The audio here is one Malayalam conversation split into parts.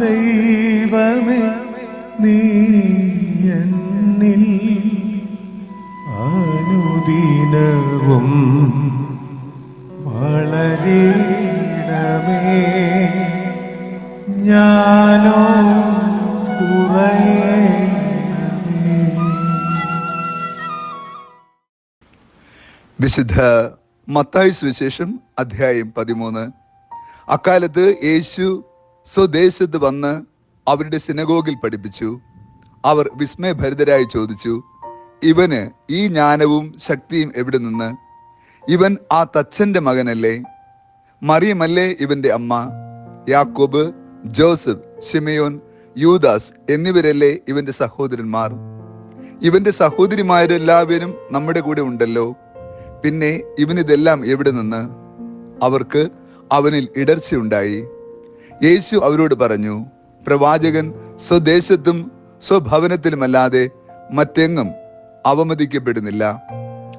ദൈവമേ നീ എന്നിൽ വിശുദ്ധ മത്തായുസ് വിശേഷം അധ്യായം പതിമൂന്ന്. അക്കാലത്ത് യേശു സ്വദേശത്ത് വന്ന് അവരുടെ സിനഗോഗിൽ പഠിപ്പിച്ചു. അവർ വിസ്മയഭരിതരായി ചോദിച്ചു ഇവന് ഈ ജ്ഞാനവും ശക്തിയും എവിടെ നിന്ന്? ഇവൻ ആ തച്ചന്റെ മകനല്ലേ? മറിയമല്ലേ ഇവന്റെ അമ്മ? യാക്കോബ് ജോസഫ് ഷിമയോൻ യൂദാസ് എന്നിവരല്ലേ ഇവന്റെ സഹോദരന്മാർ? ഇവന്റെ സഹോദരിമാരെല്ലാവരും നമ്മുടെ കൂടെ ഉണ്ടല്ലോ. പിന്നെ ഇവനിതെല്ലാം എവിടെ നിന്ന്? അവർക്ക് അവനിൽ ഇടർച്ചയുണ്ടായി. യേശു അവരോട് പറഞ്ഞു പ്രവാചകൻ സ്വദേശത്തും സ്വഭവനത്തിലുമല്ലാതെ മറ്റെങ്ങും അവമതിക്കപ്പെടുന്നില്ല.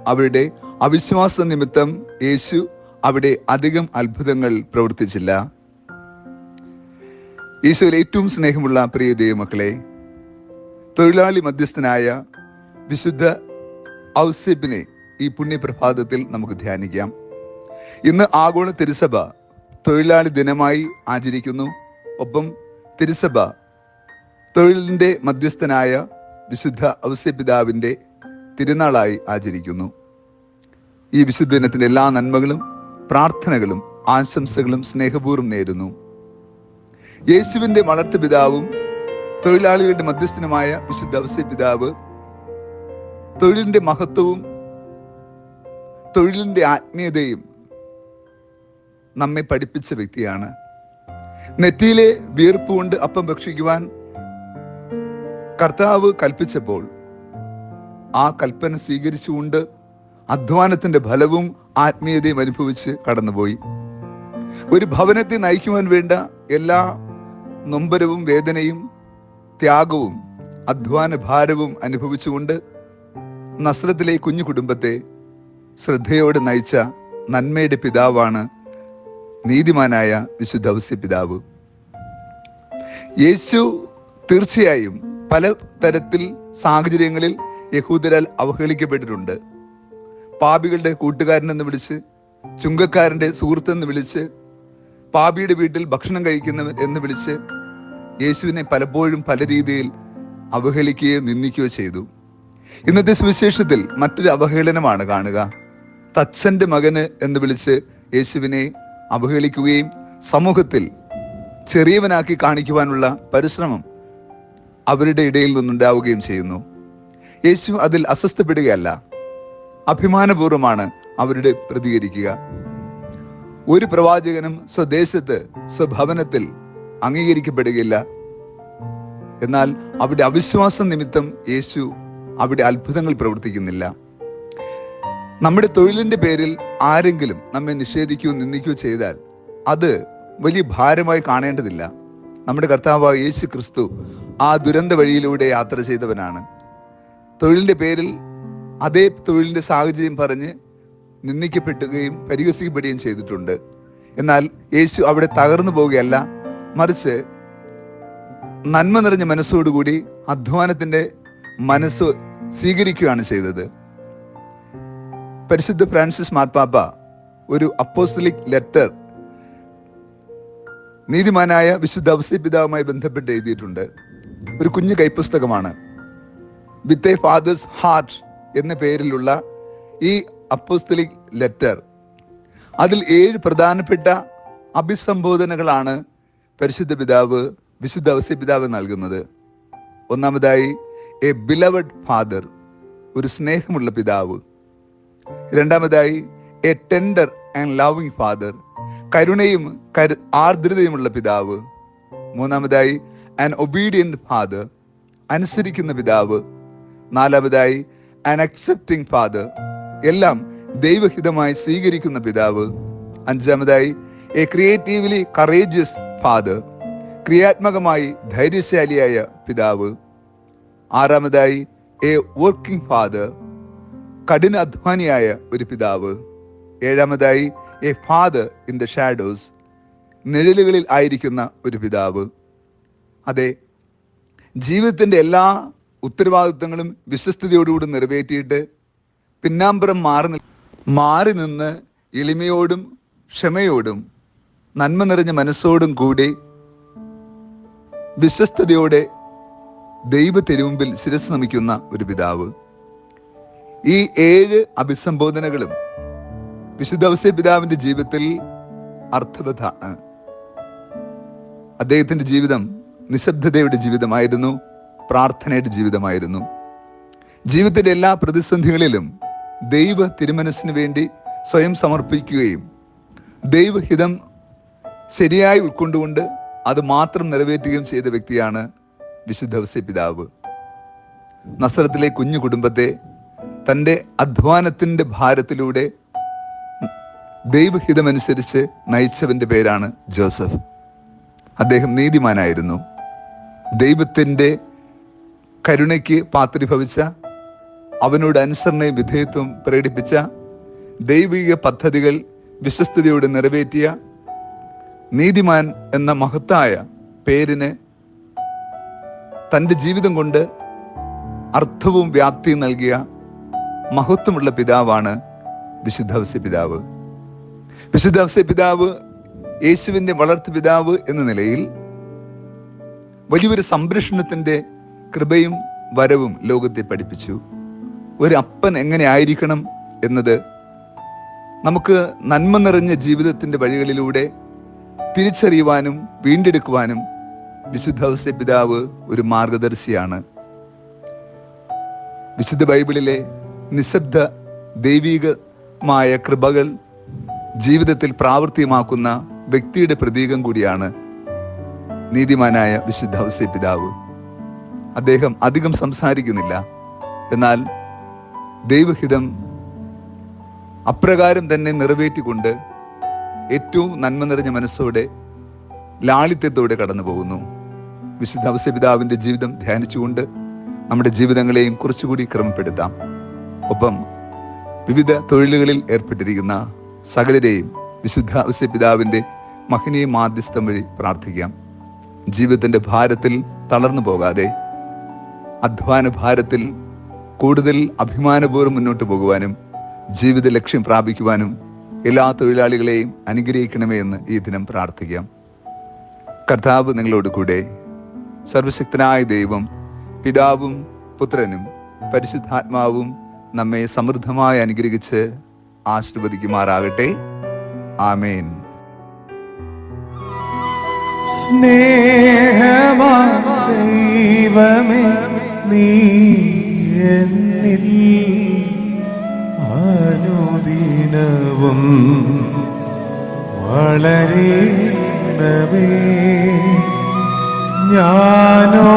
അവരുടെ അവിശ്വാസ നിമിത്തം യേശു അവിടെ അധികം അത്ഭുതങ്ങൾ പ്രവർത്തിച്ചില്ല. ഈശോയിൽ ഏറ്റവും സ്നേഹമുള്ള പ്രിയ ദൈവമക്കളെ തൊഴിലാളി മധ്യസ്ഥനായ വിശുദ്ധ ഔസിബിനെ ഈ പുണ്യപ്രഭാതത്തിൽ നമുക്ക് ധ്യാനിക്കാം. ഇന്ന് ആഗോള തിരുസഭ തൊഴിലാളി ദിനമായി ആചരിക്കുന്നു. ഒപ്പം തിരുസഭ തൊഴിലിന്റെ മധ്യസ്ഥനായ വിശുദ്ധ ഔസ്യപിതാവിന്റെ തിരുനാളായി ആചരിക്കുന്നു. ഈ വിശുദ്ധ ദിനത്തിന്റെ എല്ലാ നന്മകളും പ്രാർത്ഥനകളും ആശംസകളും സ്നേഹപൂർവം നേരുന്നു. യേശുവിന്റെ വളർത്തു പിതാവും തൊഴിലാളികളുടെ മധ്യസ്ഥനുമായ വിശുദ്ധ ഔസ്യപിതാവ് തൊഴിലിന്റെ മഹത്വവും തൊഴിലിന്റെ ആത്മീയതയും നമ്മെ പഠിപ്പിച്ച വ്യക്തിയാണ്. നെറ്റിയിലെ വീർപ്പ് കൊണ്ട് അപ്പം ഭക്ഷിക്കുവാൻ കർത്താവ് കൽപ്പിച്ചപ്പോൾ ആ കൽപ്പന സ്വീകരിച്ചുകൊണ്ട് അധ്വാനത്തിന്റെ ഫലവും ആത്മീയതയും അനുഭവിച്ച് കടന്നുപോയി. ഒരു ഭവനത്തെ നയിക്കുവാൻ വേണ്ട എല്ലാ നൊമ്പരവും വേദനയും ത്യാഗവും അധ്വാന ഭാരവും അനുഭവിച്ചുകൊണ്ട് നസ്രത്തിലെ കുഞ്ഞു കുടുംബത്തെ ശ്രദ്ധയോടെ നയിച്ച നന്മയുടെ പിതാവാണ് നീതിമാനായ വിശുദ്ധ പിതാവ്. യേശു തീർച്ചയായും പല തരത്തിൽ സാഹചര്യങ്ങളിൽ യഹൂദരാൽ അവഹേളിക്കപ്പെട്ടിട്ടുണ്ട്. പാപികളുടെ കൂട്ടുകാരനെന്ന് വിളിച്ച് ചുങ്കക്കാരന്റെ സുഹൃത്തെന്ന് വിളിച്ച് പാപിയുടെ വീട്ടിൽ ഭക്ഷണം കഴിക്കുന്നവൻ എന്ന് വിളിച്ച് യേശുവിനെ പലപ്പോഴും പല രീതിയിൽ അവഹേളിക്കുകയോ നിന്ദിക്കുകയോ ചെയ്തു. ഇന്നത്തെ സുവിശേഷത്തിൽ മറ്റൊരു അവഹേളനമാണ് കാണുക. തച്ചന്റെ മകന് എന്ന് വിളിച്ച് യേശുവിനെ അവഹേളിക്കുകയും സമൂഹത്തിൽ ചെറിയവനാക്കി കാണിക്കുവാനുള്ള പരിശ്രമം അവരുടെ ഇടയിൽ നിന്നുണ്ടാവുകയും ചെയ്യുന്നു. യേശു അതിൽ അസ്വസ്ഥപ്പെടുകയല്ല അഭിമാനപൂർവമാണ് അവരുടെ പ്രതികരിക്കുക. ഒരു പ്രവാചകനും സ്വദേശത്ത് സ്വഭവനത്തിൽ അംഗീകരിക്കപ്പെടുകയില്ല. എന്നാൽ അവിടെ അവിശ്വാസം നിമിത്തം യേശു അവിടെ അത്ഭുതങ്ങൾ പ്രവർത്തിക്കുന്നില്ല. നമ്മുടെ തൊഴിലിന്റെ പേരിൽ ആരെങ്കിലും നമ്മെ നിഷേധിക്കുകയോ നിന്ദിക്കുകയോ ചെയ്താൽ അത് വലിയ ഭാരമായി കാണേണ്ടതില്ല. നമ്മുടെ കർത്താവായ യേശു ക്രിസ്തു ആ ദുരന്ത വഴിയിലൂടെ യാത്ര ചെയ്തവനാണ്. തൊഴിലിന്റെ പേരിൽ അതേ തൊഴിലിന്റെ സാഹചര്യം പറഞ്ഞ് നിന്ദിക്കപ്പെട്ടുകയും പരിഹസിക്കപ്പെടുകയും ചെയ്തിട്ടുണ്ട്. എന്നാൽ യേശു അവിടെ തകർന്നു പോവുകയല്ല മറിച്ച് നന്മ നിറഞ്ഞ മനസ്സോടുകൂടി അധ്വാനത്തിന്റെ മനസ്സ് സ്വീകരിക്കുകയാണ് ചെയ്തത്. പരിശുദ്ധ ഫ്രാൻസിസ് മാർപ്പാപ്പ ഒരു അപ്പോസ്റ്റലിക് ലെറ്റർ നീതിമാനായ വിശുദ്ധ ഔസ്യപിതാവുമായി ബന്ധപ്പെട്ട് എഴുതിയിട്ടുണ്ട്. ഒരു കുഞ്ഞു കൈപ്പുസ്തകമാണ്. വിത്ത് എ ഫാദേഴ്സ് ഹാർട്ട് എന്ന പേരിലുള്ള ഈ അപ്പോസ്തലിക് ലെറ്റർ. അതിൽ ഏഴ് പ്രധാനപ്പെട്ട അഭിസംബോധനകളാണ് പരിശുദ്ധ പിതാവ് വിശുദ്ധ അവസ്യ പിതാവ് നൽകുന്നത്. ഒന്നാമതായി എ ബിലവഡ് ഫാദർ ഒരു സ്നേഹമുള്ള പിതാവ്. രണ്ടാമതായി a tender and loving father കരുണയും കരു ആർദ്രതയുമുള്ള പിതാവ്. മൂന്നാമതായി ആൻ ഒബീഡിയന്റ് ഫാദർ അനുസരിക്കുന്ന പിതാവ്. നാലാമതായി ആൻ അക്സെപ്റ്റിംഗ് ഫാദർ എല്ലാം ദൈവഹിതമായി സ്വീകരിക്കുന്ന പിതാവ്. അഞ്ചാമതായി എ ക്രിയേറ്റീവ്ലി കറേജിയസ് ഫാദർ ക്രിയാത്മകമായി ധൈര്യശാലിയായ പിതാവ്. ആറാമതായി എ വർക്കിംഗ് ഫാദർ കഠിന അധ്വാനിയായ ഒരു പിതാവ്. ഏഴാമതായി a father in the shadows നിഴലുകളിൽ ആയിരിക്കുന്ന ഒരു പിതാവ്. അതെ ജീവിതത്തിന്റെ എല്ലാ ഉത്തരവാദിത്വങ്ങളും വിശ്വസ്തയോടുകൂടി നിറവേറ്റിയിട്ട് പിന്നാമ്പുറം മാറി മാറി നിന്ന് എളിമയോടും ക്ഷമയോടും നന്മ നിറഞ്ഞ മനസ്സോടും കൂടി വിശ്വസ്തയോടെ ദൈവ തിരുമുമ്പിൽ ശിരസ് നമിക്കുന്ന ഒരു പിതാവ്. ഈ ഏഴ് അഭിസംബോധനകളും വിശുദ്ധ ഔസേ പിതാവിന്റെ ജീവിതത്തിൽ അർത്ഥവത്താണ് അദ്ദേഹത്തിന്റെ ജീവിതം നിശബ്ദതയുടെ ജീവിതമായിരുന്നു പ്രാർത്ഥനയുടെ ജീവിതമായിരുന്നു. ജീവിതത്തിന്റെ എല്ലാ പ്രതിസന്ധികളിലും ദൈവ തിരുമനസ്സിന് വേണ്ടി സ്വയം സമർപ്പിക്കുകയും ദൈവഹിതം ശരിയായി ഉൾക്കൊണ്ടുകൊണ്ട് അത് മാത്രം നിറവേറ്റുകയും ചെയ്ത വ്യക്തിയാണ് വിശുദ്ധ പിതാവ്. നസ്രത്തിലെ കുഞ്ഞു കുടുംബത്തെ തന്റെ അധ്വാനത്തിന്റെ ഭാരത്തിലൂടെ ദൈവഹിതമനുസരിച്ച് നയിച്ചവന്റെ പേരാണ് ജോസഫ്. അദ്ദേഹം നീതിമാനായിരുന്നു. ദൈവത്തിന്റെ കരുണയ്ക്ക് പാത്രീഭവിച്ച അവനോട് അനുസരണയും വിധേയത്വം പ്രകടിപ്പിച്ച ദൈവിക പദ്ധതികൾ വിശ്വസ്തയോടെ നിറവേറ്റിയ നീതിമാൻ എന്ന മഹത്തായ പേരിന് തന്റെ ജീവിതം കൊണ്ട് അർത്ഥവും വ്യാപ്തിയും നൽകിയ മഹത്വമുള്ള പിതാവാണ് വിശുദ്ധവസ്യ പിതാവ്. വിശുദ്ധവസ്യ പിതാവ് യേശുവിന്റെ വളർത്തു പിതാവ് എന്ന നിലയിൽ വലിയൊരു സംരക്ഷണത്തിന്റെ കൃപയും വരവും ലോകത്തെ പഠിപ്പിച്ചു. ഒരു അപ്പൻ എങ്ങനെ ആയിരിക്കണം എന്നത് നമുക്ക് നന്മ നിറഞ്ഞ ജീവിതത്തിന്റെ വഴികളിലൂടെ തിരിച്ചറിയുവാനും വീണ്ടെടുക്കുവാനും വിശുദ്ധ പിതാവ് ഒരു മാർഗദർശിയാണ്. വിശുദ്ധ ബൈബിളിലെ നിശബ്ദ ദൈവികമായ കൃപകൾ ജീവിതത്തിൽ പ്രാവർത്തികമാക്കുന്ന വ്യക്തിയുടെ പ്രതീകം കൂടിയാണ് നീതിമാനായ വിശുദ്ധ ഹൗസ്യ പിതാവ്. അദ്ദേഹം അധികം സംസാരിക്കുന്നില്ല. എന്നാൽ ദൈവഹിതം അപ്രകാരം തന്നെ നിറവേറ്റിക്കൊണ്ട് ഏറ്റവും നന്മ നിറഞ്ഞ മനസ്സോടെ ലാളിത്യത്തോടെ കടന്നു പോകുന്നു വിശുദ്ധ ഹൗസ്യ പിതാവിന്റെ ജീവിതം ധ്യാനിച്ചുകൊണ്ട് നമ്മുടെ ജീവിതങ്ങളെയും കുറച്ചുകൂടി ക്രമപ്പെടുത്താം. ഒപ്പം വിവിധ തൊഴിലുകളിൽ ഏർപ്പെട്ടിരിക്കുന്ന സകലരെയും വിശുദ്ധ പിതാവിന്റെ മഹനീയ മാധ്യസ്ഥം വഴി പ്രാർത്ഥിക്കാം. ജീവിതത്തിന്റെ ഭാരത്തിൽ തളർന്നു പോകാതെ അധ്വാന ഭാരത്തിൽ കൂടുതൽ അഭിമാനപൂർവം മുന്നോട്ട് പോകുവാനും ജീവിത ലക്ഷ്യം പ്രാപിക്കുവാനും എല്ലാ തൊഴിലാളികളെയും അനുഗ്രഹിക്കണമേ എന്ന് ഈ ദിനം പ്രാർത്ഥിക്കാം. കർത്താവ് നിങ്ങളോട് കൂടെ സർവശക്തനായ ദൈവം പിതാവും പുത്രനും പരിശുദ്ധാത്മാവും നമ്മെ സമൃദ്ധമായി അനുഗ്രഹിച്ച് ആശീർവദിക്കുമാറാകട്ടെ. ആമേൻ. സ്നേഹമാ നീ എന്നിൽ അനുദിനവും ഞാനോ